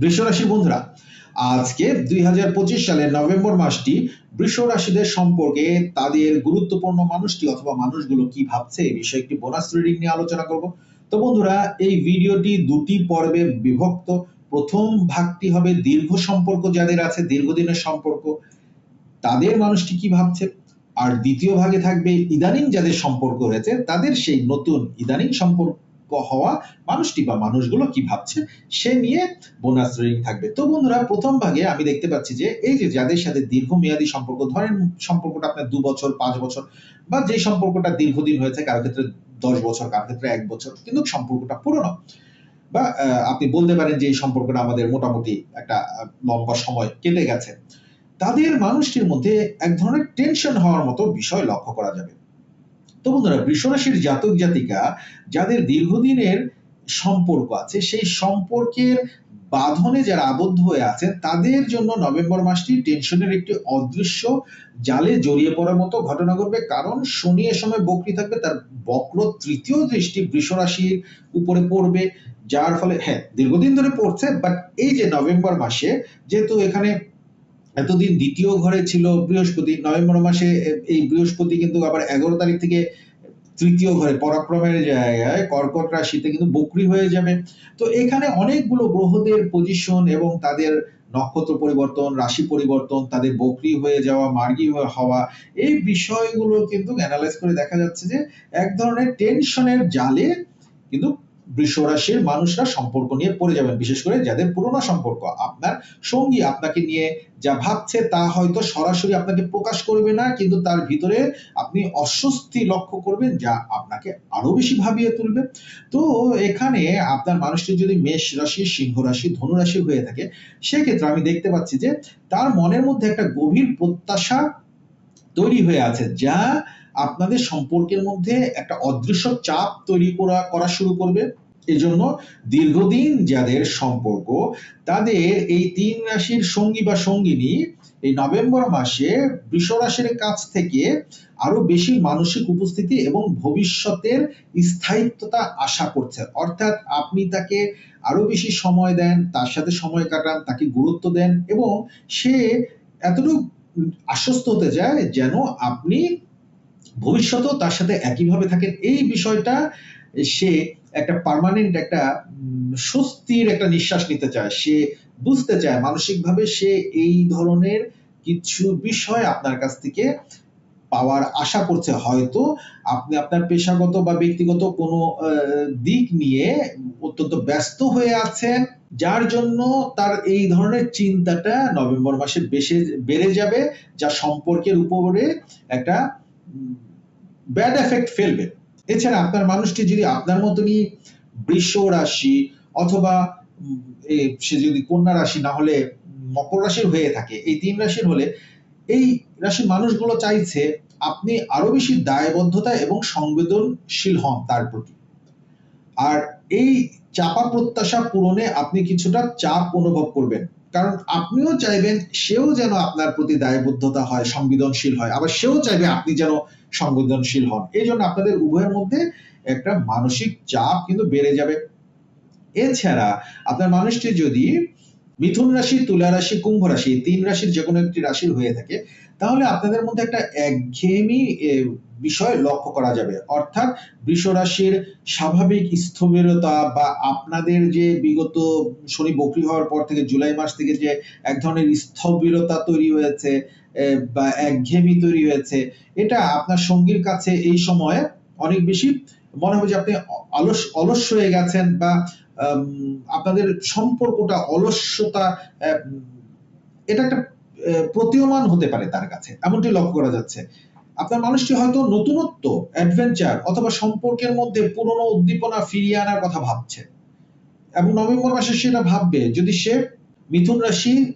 বৃষ রাশির বন্ধুরা, আজকে দুই সালের নভেম্বর মাসটি বৃষ রাশিদের সম্পর্কে তাদের গুরুত্বপূর্ণ মানুষটি অথবা মানুষগুলো কি ভাবছে এই বিষয়ে একটি বোনাস রিডিং নিয়ে আলোচনা করব। তো বন্ধুরা, এই ভিডিওটি দুটি পর্বে বিভক্ত। প্রথম ভাগটি হবে দীর্ঘ সম্পর্ক যাদের আছে, দীর্ঘদিনের সম্পর্ক। তাদের মানুষটি কি ভাবছে? আর দ্বিতীয় ভাগে থাকবে ইদানিং যাদের সম্পর্ক হয়েছে তাদের সেই নতুন ইদানিং সম্পর্ক। হওয়া মানুষটি বা মানুষগুলো কি ভাবছে, সে নিয়ে বোনাস রিডিং থাকবে। তো বন্ধুরা, প্রথম ভাগে আমি দেখতে পাচ্ছি যে, এই যে যাদের সাথে দীর্ঘমেয়াদী সম্পর্ক, ধরেন সম্পর্কটা আপনার দু বছর, পাঁচ বছর, বা যে সম্পর্কটা দীর্ঘদিন হয়েছে, কারও ক্ষেত্রে দশ বছর, কারও ক্ষেত্রে এক বছর, কিন্তু সম্পর্কটা পুরনো। বা আপনি বলতে পারেন যে, এই সম্পর্কটা আমাদের মোটামুটি একটা লম্বা সময় কেটে গেছে। তাদের মানুষটির মধ্যে এক ধরনের টেনশন হওয়ার মতো বিষয় লক্ষ্য করা যাবে। তো বন্ধুরা, বৃষরাশির জাতক জাতিকা যাদের দীর্ঘদিনের সম্পর্ক আছে, সেই সম্পর্কের বাঁধনে যারা আবদ্ধ হয়ে আছেন, তাদের জন্য নভেম্বর মাসটি টেনশনের একটি অদৃশ্য জালে জড়িয়ে পড়ার মতো ঘটনা ঘটবে। কারণ শনি এ সময় বকরি থাকবে, তার বক্র তৃতীয় দৃষ্টি বৃষ রাশির উপরে পড়বে, যার ফলে হ্যাঁ দীর্ঘদিন ধরে পড়ছে বাট এই যে নভেম্বর মাসে, যেহেতু এখানে এতদিন দ্বিতীয় ঘরে ছিল বৃহস্পতি, নভেম্বর মাসে এই বৃহস্পতি কিন্তু আবার এগারো তারিখ থেকে তৃতীয় ঘরে, পরাক্রমের জায়গায় কর্কট রাশিতে কিন্তু বকরি হয়ে যাবে। তো এখানে অনেকগুলো গ্রহদের পজিশন এবং তাদের নক্ষত্র পরিবর্তন, রাশি পরিবর্তন, তাদের বকরি হয়ে যাওয়া, মার্গী হওয়া, এই বিষয়গুলো কিন্তু অ্যানালাইজ করে দেখা যাচ্ছে যে এক ধরনের টেনশনের জালে কিন্তু বৃষ রাশির মানুষরা সম্পর্ক নিয়ে পড়ে যাবেন, বিশেষ করে যাদের পুরোনো সম্পর্ক। আপনার সঙ্গী আপনাকে নিয়ে যা ভাবছে তা হয়তো সরাসরি আপনাকে প্রকাশ করবে না, কিন্তু তার ভিতরে আপনি অস্বস্তি লক্ষ্য করবেন, যা আপনাকে আরও বেশি ভাবিয়ে তুলবে। তো এখানে আপনার মানুষটি যদি মেষ রাশি, সিংহ রাশি, ধনু রাশি হয়ে থাকে, সেক্ষেত্রে আমি দেখতে পাচ্ছি যে তার মনের মধ্যে একটা গভীর প্রত্যাশা তৈরি হয়ে আছে, যা আপনাদের সম্পর্কের মধ্যে একটা অদৃশ্য চাপ তৈরি করা করা শুরু করবে। এজন্য দীর্ঘদিন যাদের সম্পর্ক, তাদের এই তিন রাশির সঙ্গী বা সঙ্গিনী এই নভেম্বর মাসে বৃষ রাশির কাছ থেকে আরও বেশি মানসিক উপস্থিতি এবং ভবিষ্যতের স্থায়িত্বতা আশা করছে অর্থাৎ আপনি তাকে আরও বেশি সময় দেন, তার সাথে সময় কাটান, তাকে গুরুত্ব দেন এবং সে এতটুকু আশ্বস্ত হতে চায় যেন আপনি ভবিষ্যতেও তার সাথে একইভাবে থাকেন। এই বিষয়টা সে একটা পার্মানেন্ট একটা স্বস্তির একটা নিঃশ্বাস নিতে চায়। সে বুঝতে চায় মানসিকভাবে সে এই ধরনের কিছু বিষয় আপনার কাছ থেকে পাওয়ার আশা করছে। হয়তো আপনি আপনার পেশাগত বা ব্যক্তিগত কোনো দিক নিয়ে অত্যন্ত ব্যস্ত হয়ে আছেন, যার জন্য তার এই ধরনের চিন্তাটা নভেম্বর মাসে বেশি বেড়ে যাবে, যা সম্পর্কের উপরে একটা ব্যাড এফেক্ট ফেলবে। এছাড়া আপনার মানুষটি যদি আপনার মতনই বৃষ রাশি অথবা সে যদি কন্যা রাশি না হলে মকর রাশির হয়ে থাকে, এই তিন রাশির হলে এই রাশির মানুষগুলো চাইছে আপনি আরও বেশি দায়বদ্ধতা এবং সংবেদনশীল হন তার প্রতি। আর এই চাপা প্রত্যাশা পূরণে আপনি কিছুটা চাপ অনুভব করবেন। কারণ আপনিও চাইবেন সেও যেন আপনার প্রতি দায়বদ্ধতা হয়, সংবেদনশীল হয়। আবার সেও চাইবে আপনি যেন সংবেদনশীল হন। এই জন্য আপনাদের উভয়ের মধ্যে একটা মানসিক চাপ কিন্তু বেড়ে যাবে। এছাড়া আপনার মানুষটি যদি মিথুন রাশি, তুলা রাশি, কুম্ভ রাশি তিন রাশির যে কোনো একটি রাশির হয়ে থাকে, তাহলে আপনাদের মধ্যে একটা একঘেয়েমি বিষয় লক্ষ্য করা যাবে। অর্থাৎ বৃষ রাশির স্বাভাবিক স্থবিরতা বা আপনাদের যে বিগত শনি বকরি হওয়ার পর থেকে জুলাই মাস থেকে যে এক ধরনের স্থবিরতা তৈরি হয়েছে বা একঘেয়েমি তৈরি হয়েছে, এটা আপনার সঙ্গীর কাছে এই সময়ে অনেক বেশি মনে হবে যে আপনি অলস অলস হয়ে গেছেন বা আপনাদের সম্পর্কটা অলস্যতা এটা একটা প্রতীয়মান হতে পারে তার কাছে। এমনটি লক্ষ্য করা যাচ্ছে। আপনার মানুষটি হয়তো নতুনত্ব অ্যাডভেঞ্চার অথবা সম্পর্কের মধ্যে পুরনো উদ্দীপনা ফিরিয়ে আনার কথা ভাবছে। এবং নভেম্বর মাসে সেটা ভাববে, যদি সে মিথুন রাশি,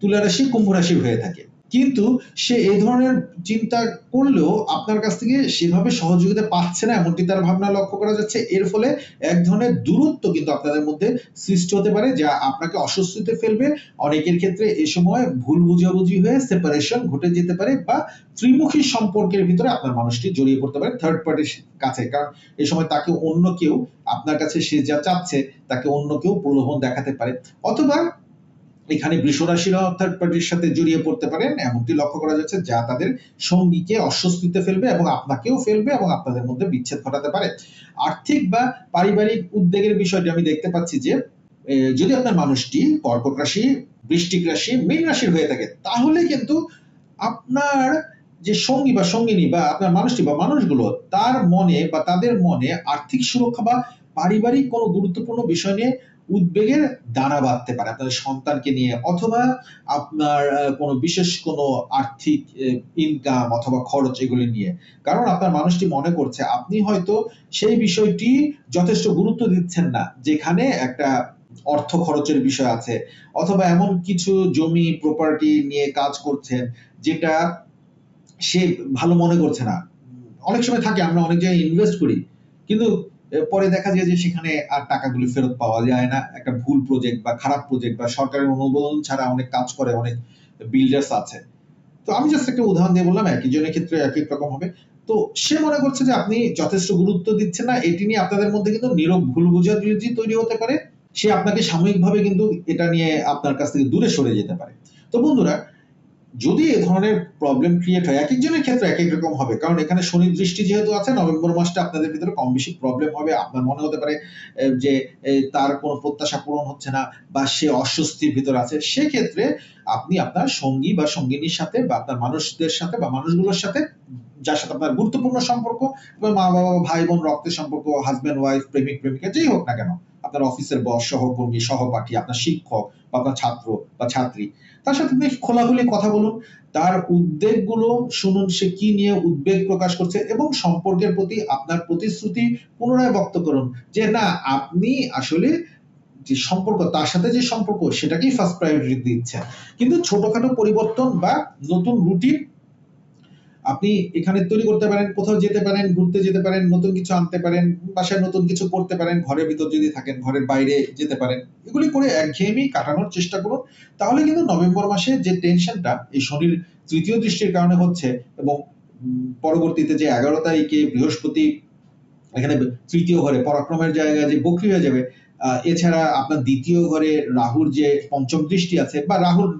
তুলা রাশি, কুম্ভ রাশি হয়ে থাকে। কিন্তু সে এই ধরনের চিন্তা করলেও আপনার কাছ থেকে সেভাবে সহযোগিতা পাচ্ছে না, এমনটি তার ভাবনা লক্ষ্য করা যাচ্ছে। এর ফলে এক ধরনের দূরত্ব কিন্তু আপনাদের মধ্যে সৃষ্টি হতে পারে, যা আপনাকে অস্বস্তিতে ফেলবে। অনেকের ক্ষেত্রে এ সময় ভুল বুঝাবুঝি হয়ে সেপারেশন ঘটে যেতে পারে বা ত্রিমুখী সম্পর্কের ভিতরে আপনার মানুষটি জড়িয়ে পড়তে পারে থার্ড পার্টির কাছে। কারণ এই সময় তাকে অন্য কেউ আপনার কাছে সে যা চাচ্ছে, তাকে অন্য কেউ প্রলোভন দেখাতে পারে। অথবা এখানে বৃষরাশিরা থার্ড পার্টির সাথে জড়িয়ে পড়তে পারেন, এমনটি লক্ষ্য করা যাচ্ছে যা তাদের সঙ্গীকে অস্বস্তিতে ফেলবে এবং আপনাকেও ফেলবে এবং আপনাদের মধ্যে বিচ্ছেদ ঘটাতে পারে। আর্থিক বা পারিবারিক উদ্বেগের বিষয়টি আমি দেখতে পাচ্ছি যে যদি আপনার মানুষটি কর্কট রাশি, বৃষ্টিক রাশি, মীন রাশির হয়ে থাকে, তাহলে কিন্তু আপনার যে সঙ্গী বা সঙ্গিনী বা আপনার মানুষটি বা মানুষগুলো, তার মনে বা তাদের মনে আর্থিক সুরক্ষা বা পারিবারিক কোনো গুরুত্বপূর্ণ বিষয় নিয়ে উদ্বেগের দানা বাঁধতে পারে আপনাদের সন্তানকে নিয়ে, অথবা আপনার কোনো বিশেষ কোনো আর্থিক ইনকাম অথবা খরচ এগুলি নিয়ে। কারণ আপনার মানুষটি মনে করছে, আপনি হয়তো সেই বিষয়টি যথেষ্ট গুরুত্ব দিচ্ছেন না, যেখানে একটা অর্থ খরচের বিষয় আছে, অথবা এমন কিছু জমি প্রপার্টি নিয়ে কাজ করছেন, যেটা সে ভালো মনে করছে না। অনেক সময় থাকে, আমরা অনেক জায়গায় ইনভেস্ট করি, কিন্তু পরে দেখা যায় যে সেখানে আর টাকাগুলি ফেরত পাওয়া যায় না। একটা ভুল প্রজেক্ট বা খারাপ প্রজেক্ট বা সরকারের অনুমোদন ছাড়া অনেক কাজ করে, অনেক বিল্ডার্স আছে। তো আমি জাস্ট একটা উদাহরণ দিয়ে বললাম, একই জনের ক্ষেত্রে এক এক রকম হবে। তো সে মনে করছে যে আপনি যথেষ্ট গুরুত্ব দিচ্ছেন না, এটি নিয়ে আপনাদের মধ্যে কিন্তু নীরব ভুল বুঝাবুঝি তৈরি হতে পারে। সে আপনাকে সাময়িকভাবে কিন্তু এটা নিয়ে আপনার কাছ থেকে দূরে সরে যেতে পারে। তো বন্ধুরা যদি এ ধরনের প্রবলেম ক্রিয়েট হয় এক একজনের ক্ষেত্রে এক এক রকম হবে। কারণ এখানে শনি দৃষ্টি যেহেতু আছে, নভেম্বর মাসটা আপনাদের ভিতরে কম বেশি প্রবলেম হবে। আপনার মনে হতে পারে যে তার কোনো প্রত্যাশা পূরণ হচ্ছে না বা সে অস্বস্তির ভিতর আছে। সেক্ষেত্রে আপনি আপনার সঙ্গী বা সঙ্গিনীর সাথে বা আপনার মানুষদের সাথে বা মানুষগুলোর সাথে, যার সাথে আপনার গুরুত্বপূর্ণ সম্পর্ক বা মা বাবা ভাই বোন রক্তের সম্পর্ক হাজবেন্ড ওয়াইফ প্রেমিক, প্রেমিকা, যেই হোক না কেন, আপনার অফিসের বস সহকর্মী, সহপাঠী, আপনার শিক্ষক বা আপনার ছাত্র বা ছাত্রী। তার সাথে আপনি খোলাখুলি কথা বলুন। তার উদ্বেগগুলো শুনুন, সে কি নিয়ে উদ্বেগ প্রকাশ করছে এবং সম্পর্কের প্রতি আপনার প্রতিশ্রুতি পুনরায় ব্যক্ত করুন যে, না, আপনি আসলে যে সম্পর্ক, তার সাথে যে সম্পর্ক, সেটাকেই ফার্স্ট প্রায়োরিটি দিচ্ছেন। কিন্তু ছোটখাটো পরিবর্তন বা নতুন রুটিন আপনি এখানে তৈরি করতে পারেন, কোথাও যেতে পারেন, ঘুরতে যেতে পারেন, নতুন কিছু আনতে পারেন, বাসায় নতুন কিছু করতে পারেন, ঘরের ভিতর যদি থাকেন, ঘরের বাইরে যেতে পারেন, এগুলি করে একঘেয়েমি কাটানোর চেষ্টা করুন। তাহলে কিন্তু নভেম্বর মাসে যে টেনশনটা, এই শনির তৃতীয় দৃষ্টির কারণে হচ্ছে এবং পরবর্তীতে যে এগারো তারিখে বৃহস্পতি, এখানে তৃতীয় ঘরে পরাক্রমের জায়গায় যে বকরি হয়ে যাবে এছাড়া আপনার দ্বিতীয় ঘরে রাহুর যে পঞ্চম দৃষ্টি আছে বা রাহুর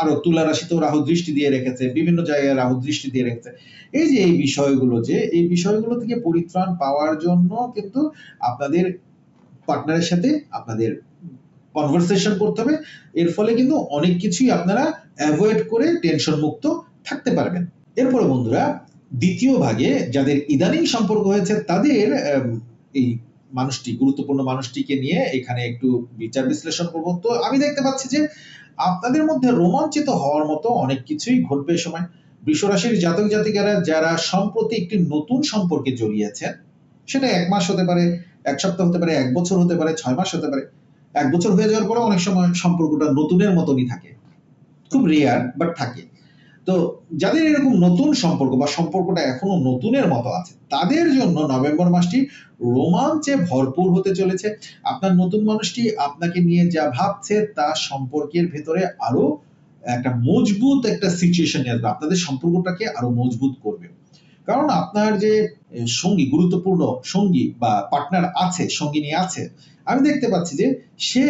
আরও তুলা রাশিতেও রাহু দৃষ্টি দিয়ে রেখেছে, বিভিন্ন জায়গায় রাহু দৃষ্টি দিয়ে রেখেছে। এই যে এই বিষয়গুলো যে, এই বিষয়গুলো থেকে পরিত্রাণ পাওয়ার জন্য কিন্তু আপনাদের পার্টনারের সাথে আপনাদের কনভারসেশন করতে হবে। এর ফলে কিন্তু অনেক কিছুই আপনারা অ্যাভয়েড করে টেনশন মুক্ত থাকতে পারবেন। এরপরে বন্ধুরা, দ্বিতীয় ভাগে যাদের ইদানিং সম্পর্ক হয়েছে, তাদের এই মানুষটি, গুরুত্বপূর্ণ মানুষটিকে নিয়ে এখানে একটু বিচার বিশ্লেষণ করব। তো আমি দেখতে পাচ্ছি যে আপনাদের মধ্যে রোমাঞ্চিত হওয়ার মতো অনেক কিছুই ঘটবে এ সময়। বৃষরাশির জাতক জাতিকারা যারা সম্প্রতি একটি নতুন সম্পর্কে জড়িয়েছেন, সেটা এক মাস হতে পারে, এক সপ্তাহ হতে পারে, এক বছর হতে পারে, ছয় মাস হতে পারে, এক বছর হয়ে যাওয়ার পরে অনেক সময় সম্পর্কটা নতুনের মতনই থাকে। খুব রেয়ার বাট থাকে। তো যাদের এরকম নতুন সম্পর্ক বা সম্পর্কটা এখনও নতুনের মতো আছে, তাদের জন্য নভেম্বর মাসটি রোমাঞ্চে ভরপুর হতে চলেছে। আপনার নতুন মানুষটি আপনাকে নিয়ে যা ভাবছে তা সম্পর্কের ভেতরে আরও একটা মজবুত একটা সিচুয়েশন নিয়ে আসবে, আপনাদের সম্পর্কটাকে আরও মজবুত করবে। কারণ আপনার যে সঙ্গী, গুরুত্বপূর্ণ সঙ্গী বা পার্টনার আছে সঙ্গী নিয়ে আছে, আমি দেখতে পাচ্ছি যে সে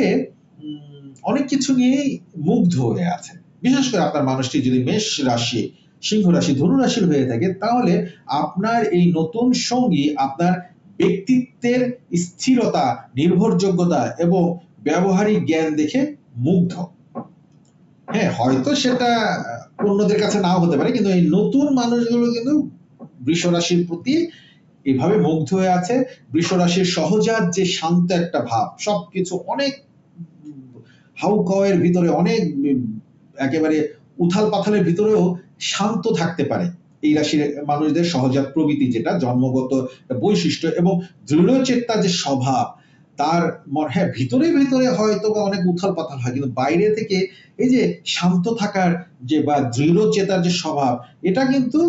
অনেক কিছু নিয়েই মুগ্ধ হয়ে আছে। বিশেষ করে আপনার মানুষটি যদি মেষ রাশি, সিংহ রাশি, ধনু রাশির হয়ে থাকে, তাহলে আপনার এই নতুন সঙ্গী আপনার ব্যক্তিত্বের স্থিরতা, নির্ভরযোগ্যতা এবং ব্যবহারিক জ্ঞান দেখে মুগ্ধ। হ্যাঁ হয়তো সেটা অন্যদের কাছে নাও হতে পারে, কিন্তু এই নতুন মানুষগুলো কিন্তু বৃষ রাশির প্রতি এভাবে মুগ্ধ হয়ে আছে। বৃষ রাশির সহজাত যে শান্ত একটা ভাব, সবকিছু অনেক হাউকাওয়ের ভিতরে অনেক একেবারে উথাল পাথালের ভিতরেও শান্ত থাকতে পারে। এই রাশির মানুষদের সহজাত প্রবৃত্তি যেটা, জন্মগত বৈশিষ্ট্য এবং দৃঢ়চেতা যে স্বভাব, তার হ্যাঁ ভিতরে ভিতরে হয়তো বা অনেক উথাল পাতাল হয়, কিন্তু বাইরে থেকে এই যে শান্ত থাকার যে বা দৃঢ় চেতার যে স্বভাব, এটা কিন্তু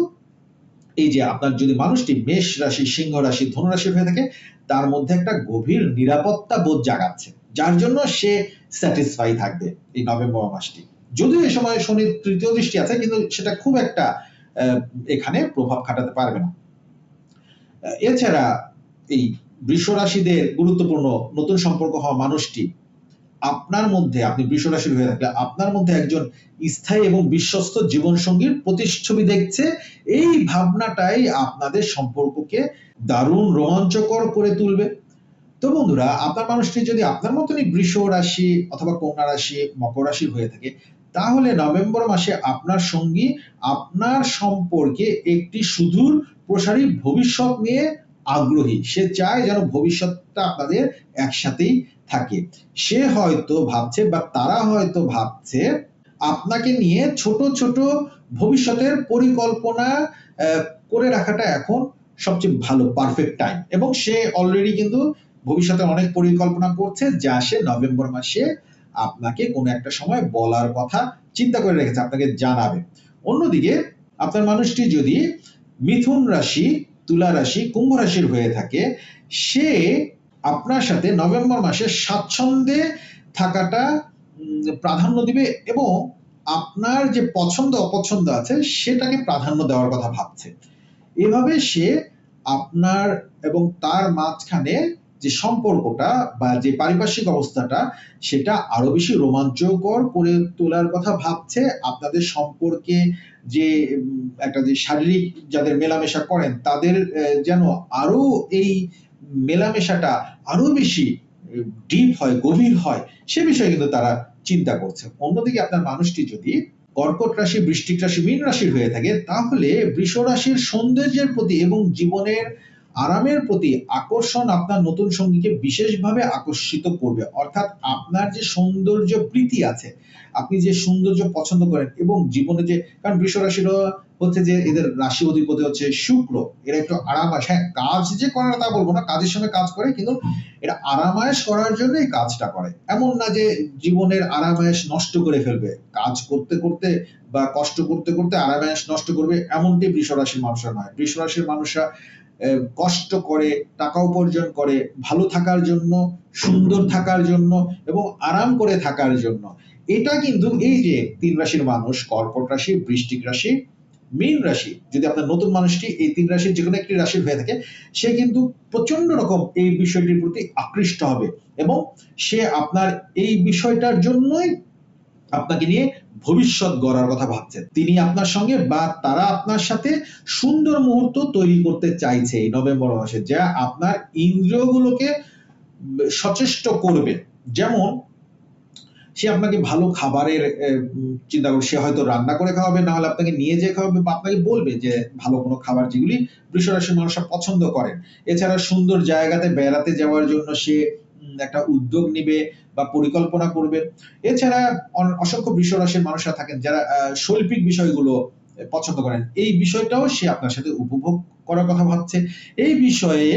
এই যে আপনার যদি মানুষটি মেষ রাশি, সিংহ রাশি ধনু রাশির হয়ে থাকে, তার মধ্যে একটা গভীর নিরাপত্তা বোধ জাগাচ্ছে, যার জন্য সে স্যাটিসফাই থাকবে এই নভেম্বর মাসটি। যদিও এই সময় শনির তৃতীয় দৃষ্টি আছে, কিন্তু সেটা খুব একটা এখানে প্রভাব খাটাতে পারবে না। এছাড়া এই বৃষ রাশিদের গুরুত্বপূর্ণ নতুন সম্পর্ক হওয়া মানুষটি, আপনার মধ্যে, আপনি বৃষ রাশির হয়ে থাকলে আপনার মধ্যে একজন স্থায়ী এবং বিশ্বস্ত জীবন সঙ্গীর প্রতিচ্ছবি দেখছে। এই ভাবনাটাই আপনাদের সম্পর্ককে দারুণ রোমাঞ্চকর করে তুলবে। তো বন্ধুরা, আপনার মানুষটি যদি আপনার মতনই বৃষ রাশি অথবা কন্যা রাশি, মকর রাশি হয়ে থাকে তাহলে নভেম্বর মাসে আপনার সঙ্গী আপনার সম্পর্কে একটি সুদূর প্রসারী ভবিষ্যৎ নিয়ে আগ্রহী। সে চায় যেন ভবিষ্যৎটা আপনাদের একসাথেই থাকে। সে হয়তো ভাবছে বা তারা হয়তো ভাবছে, আপনাকে নিয়ে ছোট ছোট ভবিষ্যতের পরিকল্পনা করে রাখাটা এখন সবচেয়ে ভালো পারফেক্ট টাইম এবং সে অলরেডি কিন্তু ভবিষ্যতে অনেক পরিকল্পনা করছে, যা সে নভেম্বর মাসে আপনাকে কোনো একটা সময় বলার কথা চিন্তা করে রেখেছে, আপনাকে জানাবে। অন্যদিকে, আপনার মানুষটি যদি মিথুন রাশি, তুলা রাশি, কুম্ভ রাশির হয়ে থাকে, সে আপনার সাথে নভেম্বর মাসে স্বাচ্ছন্দ্যে থাকাটা প্রাধান্য দিবে এবং আপনার যে পছন্দ, অপছন্দ আছে, সেটাকে প্রাধান্য দেওয়ার কথা ভাবছে। এভাবে সে আপনার এবং তার মাঝখানে যে সম্পর্কটা বা যে পারিপার্শ্বিক অবস্থাটা, সেটা আরও বেশি রোমাঞ্চকর করে তোলার কথা ভাবছে। আপনাদের সম্পর্কে যে একটা যে শারীরিক যাদের মেলামেশা করেন, তাদের যেন আরও এই মেলামেশাটা আরও বেশি ডিপ হয়, গভীর হয়, সে বিষয়ে কিন্তু তারা চিন্তা করছে। অন্যদিকে আপনার মানুষটি যদি কর্কট রাশি বৃষ্টিক রাশি, মীন রাশির হয়ে থাকে, তাহলে বৃষ রাশির সৌন্দর্যের প্রতি এবং জীবনের আরামের প্রতি আকর্ষণ আপনার নতুন সঙ্গীকে বিশেষভাবে আকর্ষিত করবে। অর্থাৎ আপনার যে সৌন্দর্য প্রীতি আছে, আপনি যে সৌন্দর্য পছন্দ করেন এবং জীবনে যে, কারণ বৃষ রাশির হচ্ছে যে এদের রাশি অধিপতি হচ্ছে শুক্র। এরা একটু আরামাস হ্যাঁ কাজ যে করে তা বলব না, কাজের সঙ্গে কাজ করে, কিন্তু এটা আরামায়েশ করার জন্যই কাজটা করে। এমন না যে জীবনের আরামায়েশ নষ্ট করে ফেলবে। কাজ করতে করতে বা কষ্ট করতে করতে আরামায়েশ নষ্ট করবে, এমনটি বৃষ রাশির মানুষরা নয়। বৃষ রাশির মানুষরা কষ্ট করে, টাকা উপার্জন করে, ভালো থাকার জন্য, সুন্দর থাকার জন্য এবং আরাম করে থাকার জন্য। এটা কিন্তু এই যে তিন রাশির মানুষ, কর্কট রাশি, বৃষ্টিক রাশি, মীন রাশি, যদি আপনার নতুন মানুষটি এই তিন রাশির যে কোনো একটি রাশির হয়ে থাকে, সে কিন্তু প্রচণ্ড রকম এই বিষয়টির প্রতি আকৃষ্ট হবে এবং সে আপনার এই বিষয়টার জন্যই আপনাকে নিয়ে ভবিষ্যৎ গড়ার কথা ভাবছেন। তিনি আপনার সঙ্গে বা তারা আপনার সাথে সুন্দর মুহূর্ত তৈরি করতে চাইছে এই নভেম্বর মাসে। যা আপনার ইন্দ্রিয়গুলোকে সচেষ্ট করবে। যেমন, সে আপনাকে ভালো খাবারের চিন্তা করবে। সে হয়তো রান্না করে খাওয়াবে, না হলে আপনাকে নিয়ে যেয়ে খাওয়াবে বা আপনাকে বলবে যে ভালো কোনো খাবার যেগুলি বৃষরাশির মানুষরা পছন্দ করেন। এছাড়া সুন্দর জায়গাতে বেড়াতে যাওয়ার জন্য সে একটা উদ্যোগ নিবে। বা পরিকল্পনা করবে এছাড়া অসংখ্য বৃষরাশির মানুষরা থাকেন যারা শৈল্পিক বিষয়গুলো পছন্দ করেন। এই বিষয়টাও সে আপনার সাথে উপভোগ করার কথা ভাবছে। এই বিষয়ে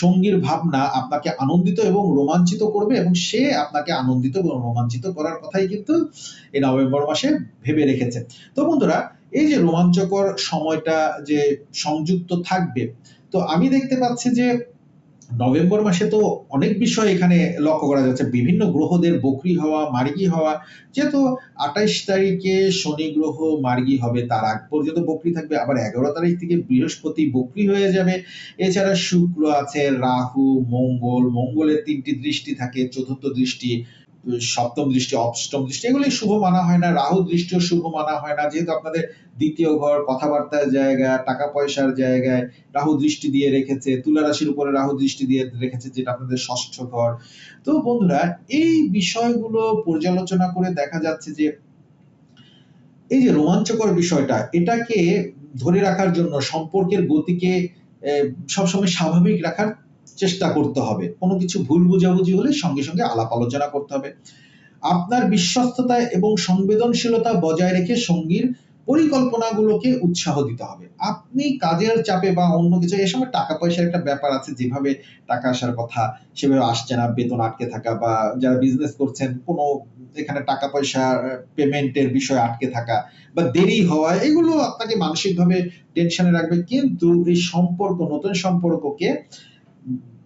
সঙ্গীর ভাবনা আপনাকে আনন্দিত এবং রোমাঞ্চিত করবে এবং সে আপনাকে আনন্দিত এবং রোমাঞ্চিত করার কথাই কিন্তু এই নভেম্বর মাসে ভেবে রেখেছে। তো বন্ধুরা, এই যে রোমাঞ্চকর সময়টা যে সংযুক্ত থাকবে, তো আমি দেখতে পাচ্ছি যে নভেম্বর মাসে তো অনেক বিষয় এখানে লক্ষ্য করা যাচ্ছে। বিভিন্ন গ্রহদের বকরি হওয়া, মার্গী হওয়া, যেহেতু আঠাইশ তারিখে শনি গ্রহ মার্গি হবে, তার আগ পর্যন্ত বকরি থাকবে। আবার এগারো তারিখ থেকে বৃহস্পতি বকরি হয়ে যাবে। এছাড়া শুক্র আছে, রাহু, মঙ্গল, মঙ্গলের তিনটি দৃষ্টি থাকে, চতুর্থ দৃষ্টি সপ্তম দৃষ্টি, অষ্টম দৃষ্টি এগুলি শুভ মানা হয় না, রাহু দৃষ্টিও শুভ মানা হয় না। যেহেতু আপনাদের দ্বিতীয় ঘর, কথাবার্তার জায়গা টাকা পয়সার জায়গায় রাহু দৃষ্টি দিয়ে রেখেছে, তুলা রাশির উপরে রাহু দৃষ্টি দিয়ে রেখেছে, যেটা আপনাদের ষষ্ঠ ঘর। তো বন্ধুরা, এই বিষয়গুলো পর্যালোচনা করে দেখা যাচ্ছে যে, এই যে রোমাঞ্চকর বিষয়টা, এটাকে ধরে রাখার জন্য সম্পর্কের গতিকে সবসময় স্বাভাবিক রাখার চেষ্টা করতে হবে। কোনো কিছু ভুল বুঝাবুঝি হলে সঙ্গে সঙ্গে আলাপ আলোচনা করতে হবে। আপনার বিশ্বস্ততা এবং সংবেদনশীলতা বজায় রেখে সঙ্গীর পরিকল্পনাগুলোকে উৎসাহ দিতে হবে। আপনি কাজের চাপে বা অন্য কিছু এই সময় টাকা পয়সার একটা ব্যাপার আছে, যেভাবে টাকা আসার কথা, সেভাবে আসছে না, বেতন আটকে থাকা বা যারা বিজনেস করছেন, কোনো এখানে টাকা পয়সা পেমেন্টের বিষয় আটকে থাকা বা দেরি হওয়া, এগুলো আপনাকে মানসিকভাবে টেনশনে রাখবে। কিন্তু এই সম্পর্ক, নতুন সম্পর্ককে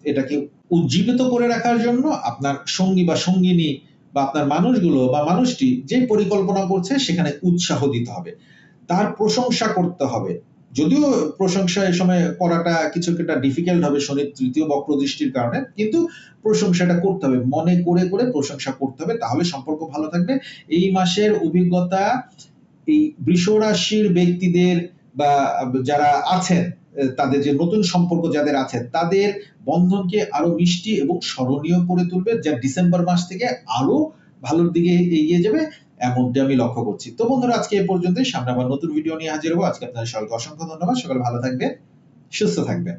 এটাকে উজ্জীবিত করে রাখার জন্য আপনার সঙ্গী বা সঙ্গিনী বা আপনার মানুষগুলো বা মানুষটি যে পরিকল্পনা করছে সেখানে উৎসাহ দিতে হবে। তার প্রশংসা করতে হবে। যদিও প্রশংসা এই সময় করাটা কিছু একটা ডিফিকাল্ট হবে শনির তৃতীয় বক্র দৃষ্টির কারণে, কিন্তু প্রশংসাটা করতে হবে। মনে করে করে প্রশংসা করতে হবে, তাহলে সম্পর্ক ভালো থাকবে। এই মাসের অভিজ্ঞতা এই বৃষ রাশির ব্যক্তিদের বা যারা আছেন তাদের যে নতুন সম্পর্ক যাদের আছে, তাদের বন্ধনকে আরও মিষ্টি এবং স্মরণীয় করে তুলবে, যা ডিসেম্বর মাস থেকে আরও ভালোর দিকে এগিয়ে যাবে, এমনটি আমি লক্ষ্য করছি। তো বন্ধুরা, আজকে এ পর্যন্তই। সামনে আবার নতুন ভিডিও নিয়ে হাজির হব। আজকে আপনাদের সকলকে অসংখ্য ধন্যবাদ। সকাল ভালো থাকবেন, সুস্থ থাকবেন।